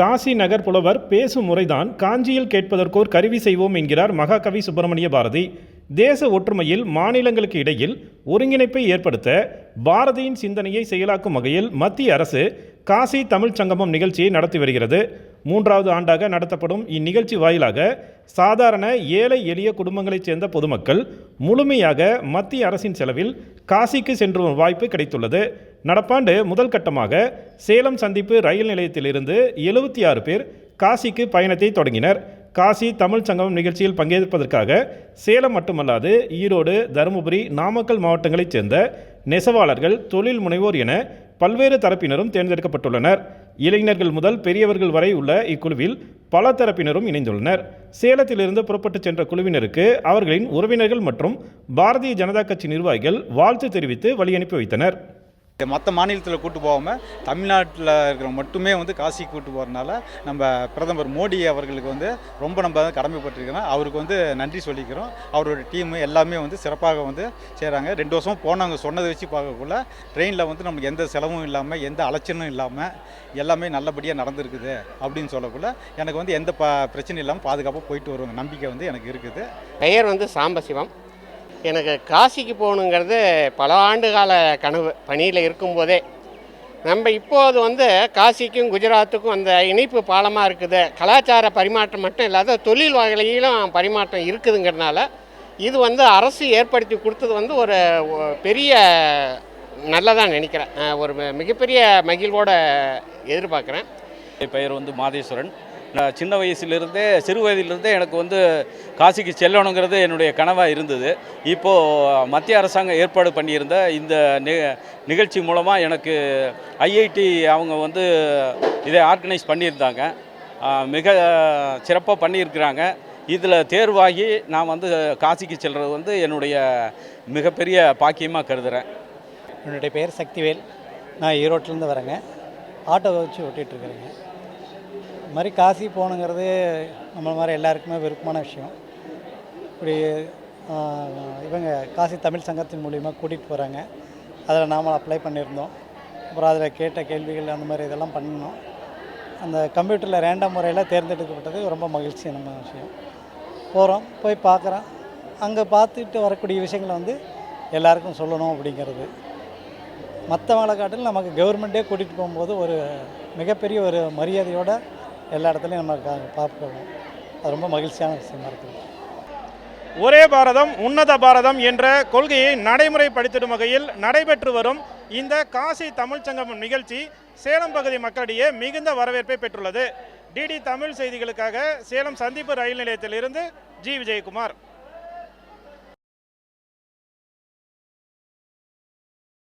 காசி நகர் புலவர் பேசும் முறைதான் காஞ்சியில் கேட்பதற்கோர் கருவி செய்வோம் என்கிறார் மகாகவி சுப்பிரமணிய பாரதி. தேச ஒற்றுமையில் மாநிலங்களுக்கு இடையில் ஒருங்கிணைப்பை ஏற்படுத்த பாரதியின் சிந்தனையை செயலாக்கும் வகையில் மத்திய அரசு காசி தமிழ்ச் சங்கமம் நிகழ்ச்சியை நடத்தி வருகிறது. மூன்றாவது ஆண்டாக நடத்தப்படும் இந்நிகழ்ச்சி வாயிலாக சாதாரண ஏழை எளிய குடும்பங்களைச் சேர்ந்த பொதுமக்கள் முழுமையாக மத்திய அரசின் செலவில் காசிக்கு சென்று வரும் வாய்ப்பு கிடைத்துள்ளது. நடப்பாண்டு முதல் கட்டமாக சேலம் சந்திப்பு ரயில் நிலையத்திலிருந்து எழுபத்தி ஆறு பேர் காசிக்கு பயணத்தை தொடங்கினர். காசி தமிழ் சங்கமம் நிகழ்ச்சியில் பங்கேற்பதற்காக சேலம் மட்டுமல்லாது ஈரோடு தருமபுரி நாமக்கல் மாவட்டங்களைச் சேர்ந்த நெசவாளர்கள் தொழில் முனைவோர் என பல்வேறு தரப்பினரும் தேர்ந்தெடுக்கப்பட்டுள்ளனர். இளைஞர்கள் முதல் பெரியவர்கள் வரை உள்ள இக்குழுவில் பல தரப்பினரும் இணைந்துள்ளனர். சேலத்திலிருந்து புறப்பட்டுச் சென்ற குழுவினருக்கு அவர்களின் உறவினர்கள் மற்றும் பாரதிய ஜனதா கட்சி நிர்வாகிகள் வாழ்த்து தெரிவித்து வழியனுப்பி வைத்தனர். மற்ற மாநிலத்தில் கூட்டு போகாமல் தமிழ்நாட்டில் இருக்கிற மட்டுமே வந்து காசி கூட்டு போகிறனால நம்ம பிரதமர் மோடி அவர்களுக்கு வந்து ரொம்ப நம்ம கடமைப்பட்டிருக்கிறோம். அவருக்கு வந்து நன்றி சொல்லிக்கிறோம். அவரோட டீம் எல்லாமே வந்து சிறப்பாக வந்து செய்கிறாங்க ரெண்டு வருஷம் போனவங்க சொன்னதை வச்சு பார்க்கக்குள்ள ட்ரெயினில் வந்து நமக்கு எந்த செலவும் இல்லாமல் எந்த அலைச்சலும் இல்லாமல் எல்லாமே நல்லபடியாக நடந்திருக்குது அப்படின்னு சொல்லக்குள்ள எனக்கு வந்து எந்த ப பிரச்சனையும் இல்லாமல் பாதுகாப்பாக போயிட்டு வருவாங்க நம்பிக்கை வந்து எனக்கு இருக்குது. பெயர் வந்து சாம்பசிவம். எனக்கு காசிக்கு போகணுங்கிறது பல ஆண்டு கால கனவு. பணியில் இருக்கும்போதே. நம்ம இப்போது வந்து காசிக்கும் குஜராத்துக்கும் அந்த இணைப்பு பாலமாக இருக்குது. கலாச்சார பரிமாற்றம் மட்டும் இல்லாத தொழில் வகையிலும் பரிமாற்றம் இருக்குதுங்கிறதுனால இது வந்து அரசு ஏற்படுத்தி கொடுத்தது வந்து ஒரு பெரிய நல்லதாக நினைக்கிறேன். ஒரு மிகப்பெரிய மகிழ்வோடு எதிர்பார்க்குறேன். என் பெயர் வந்து மாதேஸ்வரன். சின்ன வயசுலேருந்தே சிறு வயதிலிருந்தே எனக்கு வந்து காசிக்கு செல்லணுங்கிறது என்னுடைய கனவாக இருந்தது. இப்போது மத்திய அரசாங்கம் ஏற்பாடு பண்ணியிருந்த இந்த நி நிகழ்ச்சி மூலமாக எனக்கு ஐஐடி அவங்க வந்து இதை ஆர்கனைஸ் பண்ணியிருந்தாங்க. மிக சிறப்பாக பண்ணியிருக்கிறாங்க. இதில் தேர்வாகி நான் வந்து காசிக்கு செல்வது வந்து என்னுடைய மிகப்பெரிய பாக்கியமாக கருதுகிறேன் என்னுடைய பெயர் சக்திவேல். நான் ஈரோட்டிலேருந்து வரேங்க. ஆட்டோ வச்சு ஓட்டிகிட்ருக்குறேங்க இது மாதிரி காசி போகணுங்கிறது நம்மள மாதிரி எல்லாருக்குமே விருப்பமான விஷயம். இப்படி இவங்க காசி தமிழ் சங்கத்தின் மூலிமா கூட்டிகிட்டு போகிறாங்க அதில் நாம அப்ளை பண்ணியிருந்தோம். அப்புறம் அதில் கேட்ட கேள்விகள் அந்த மாதிரி இதெல்லாம் பண்ணணும். அந்த கம்ப்யூட்டரில் ரேண்டம் முறையில் தேர்ந்தெடுக்கப்பட்டது ரொம்ப மகிழ்ச்சியான விஷயம். போகிறோம் போய் பார்க்குறோம். அங்கே பார்த்துட்டு வரக்கூடிய விஷயங்களை வந்து எல்லாருக்கும் சொல்லணும் அப்படிங்கிறது. மற்றவங்களை காட்டிலும் நமக்கு கவர்மெண்ட்டே கூட்டிகிட்டு போகும்போது ஒரு மிகப்பெரிய ஒரு மரியாதையோடு எல்லா இடத்துலையும் நம்ம பார்க்கணும் அது ரொம்ப மகிழ்ச்சியான விஷயமா இருக்குது. ஒரே பாரதம் உன்னத பாரதம் என்ற கொள்கையை நடைமுறைப்படுத்திடும் வகையில் நடைபெற்று வரும் இந்த காசி தமிழ்ச்சங்கம் நிகழ்ச்சி சேலம் பகுதி மக்களிடையே மிகுந்த வரவேற்பை பெற்றுள்ளது. டிடி தமிழ் செய்திகளுக்காக சேலம் சந்திப்பு ரயில் நிலையத்திலிருந்து ஜி. விஜயகுமார்.